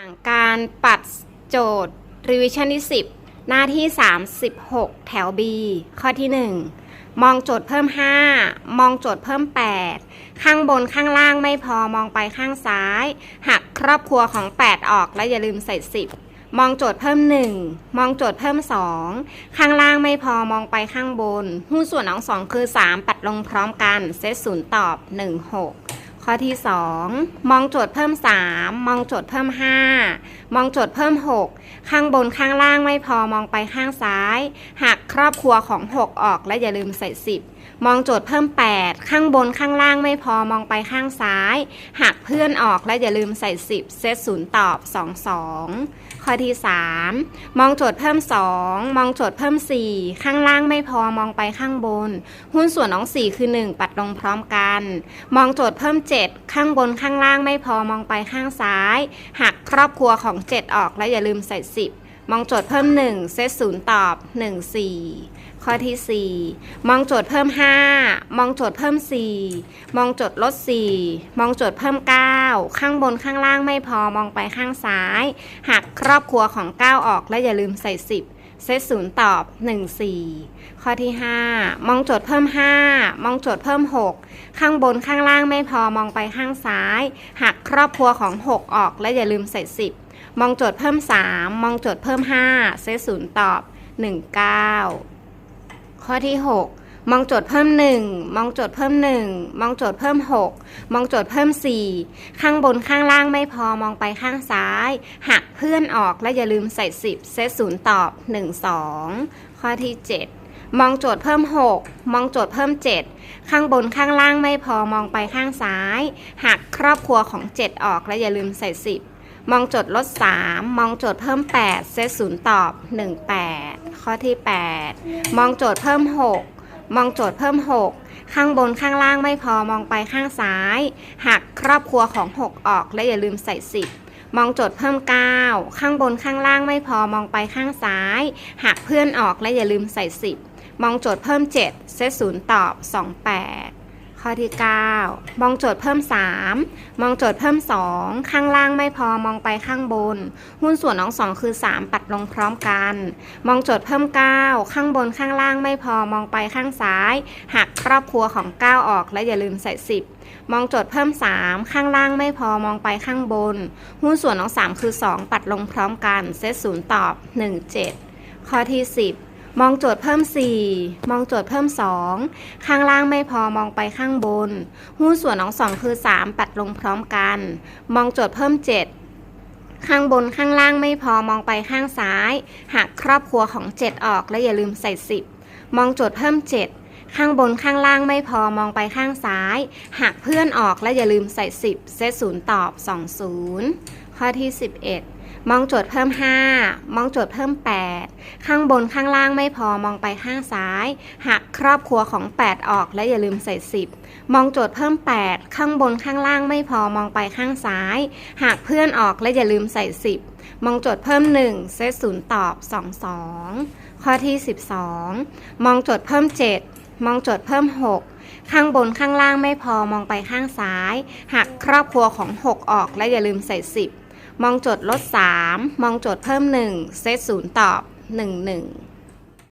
อ่างการปัดโจทย์ revision ที่ 10 หน้าที่ 36 แถว B ข้อที่ 1 มองโจทย์เพิ่ม 5 มองโจทย์เพิ่ม 8 ข้างบนข้างล่างไม่พอมองไปข้างซ้าย หักครอบครัวของ 8 ออกและอย่าลืมใส่ 10 มองโจทย์เพิ่ม 1 มองโจทย์เพิ่ม 2 ข้างล่างไม่พอมองไปข้างบน หุ้นส่วนของ 2 คือ 3 ปัดลงพร้อมกัน เซตศูนย์ตอบ 1 6 ข้อที่ 2 มองโจทย์เพิ่ม 3 มองโจทย์เพิ่ม 5 มองโจทย์เพิ่ม 6 ข้างบนข้างล่างไม่พอมองไปข้างซ้ายหักครอบครัวของ 6 ออกและอย่าลืมใส่ 10 มองโจทย์เพิ่ม 8 ข้างบนข้างล่างไม่พอมองไปข้างซ้ายหักเพื่อนออกและอย่าลืมใส่ 10 เซตศูนย์ตอบ 2 2 ข้อที่ 3 มองโจทย์เพิ่ม 2 มองโจทย์เพิ่ม 4 ข้างล่างไม่พอมองไปข้างบน หุ้นส่วนของ 4 คือ 1 ปัดลงพร้อมกัน มองโจทย์เพิ่ม 7ข้างบนข้างล่างไม่พอมองไปข้างซ้าย หักครอบครัวของ 7 ออกและอย่าลืมใส่ 10 มองโจทย์เพิ่ม 1 เซตศูนย์ตอบ 1 4 ข้อที่ 4 มองโจทย์เพิ่ม 5 มองโจทย์เพิ่ม 4 มองโจทย์ลด 4 มองโจทย์เพิ่ม 9 ข้างบนข้างล่างไม่พอมองไปข้างซ้าย หักครอบครัวของ 9 ออกและอย่าลืมใส่ 10 เซตศูนย์ตอบ 1 4 ข้อที่ 5 มองโจทย์เพิ่ม 5 มองโจทย์เพิ่ม 6 ข้างบนข้างล่างไม่พอมองไปข้างซ้ายหักครอบครัวของ 6 ออกและอย่าลืมใส่10 มองโจทย์เพิ่ม 3 มองโจทย์เพิ่ม 5 เซตศูนย์ตอบ 19 ข้อที่ 6 มองโจทย์เพิ่ม 1 มองโจทย์เพิ่ม 1 มองโจทย์เพิ่ม 6 มองโจทย์เพิ่ม 4 ข้างบนข้างล่างไม่พอมองไปข้างซ้าย หักเพื่อนออกและอย่าลืมใส่ 10 เซตศูนย์ตอบ 1 2 ข้อที่ 7 มองโจทย์เพิ่ม 6 มองโจทย์เพิ่ม 7 ข้างบนข้างล่างไม่พอมองไปข้างซ้าย หักครอบครัวของ 7 ออกและอย่าลืมใส่ 10 มองโจทย์ลด 3 มองโจทย์เพิ่ม 8 เซตศูนย์ตอบ 1 8 ข้อที่ 8 มองโจทย์เพิ่ม 6 มองโจทย์เพิ่ม 6 ข้างบนข้างล่างไม่พอมองไปข้างซ้าย หักครอบครัวของ 6 ออกและอย่าลืมใส่ 10 มองโจทย์เพิ่ม 9 ข้างบนข้างล่างไม่พอมองไปข้างซ้าย หักเพื่อนออกและอย่าลืมใส่ 10 มองโจทย์เพิ่ม 7 เซตศูนย์ตอบ 28 ข้อที่ 9 มองโจทย์เพิ่ม 3 มองโจทย์เพิ่ม 2 ข้างล่างไม่พอมองไปข้างบน หุ้นส่วนของ 2 คือ 3 ปัดลงพร้อมกัน มองโจทย์เพิ่ม 9 ข้างบนข้างล่างไม่พอมองไปข้างซ้าย หักครอบครัวของ 9 ออกและอย่าลืมใส่ 10 มองโจทย์เพิ่ม 3 ข้างล่างไม่พอมองไปข้างบน หุ้นส่วนของ 3 คือ 2 ปัดลงพร้อมกัน เซตศูนย์ตอบ 1 7 ข้อที่ 10 มองโจทย์เพิ่ม 4 มองโจทย์เพิ่ม 2 ข้างล่างไม่พอมองไปข้างบน หุ้นส่วนของ 2 คือ 3 ปัดลงพร้อมกัน มองโจทย์เพิ่ม 7 ข้างบนข้างล่างไม่พอมองไปข้างซ้ายหักครอบครัวของ 7 ออกและอย่าลืมใส่ 10 มองโจทย์เพิ่ม 7 ข้างบนข้างล่างไม่พอมองไปข้างซ้ายหักเพื่อนออกและอย่าลืมใส่ 10 เซตศูนย์ตอบ 20 ข้อที่ 11 มองโจทย์เพิ่ม 5 มองโจทย์เพิ่ม 8 ข้างบนข้างล่างไม่พอมองไปข้างซ้าย หักครอบครัวของ 8 ออกและอย่าลืมใส่ 10 มองโจทย์เพิ่ม 8 ข้างบนข้างล่างไม่พอมองไปข้างซ้าย หักเพื่อนออกและอย่าลืมใส่ 10 มองโจทย์เพิ่ม 1 เซตศูนย์ตอบ 22 ข้อที่ 12 มองโจทย์เพิ่ม 7 มองโจทย์เพิ่ม 6ข้างบนข้างล่างไม่พอมองไปข้างซ้าย หักครอบครัวของ 6 ออกและอย่าลืมใส่ 10 มองโจทย์ลด 3 มองโจทย์เพิ่ม 1 เซตศูนย์ตอบ 1 1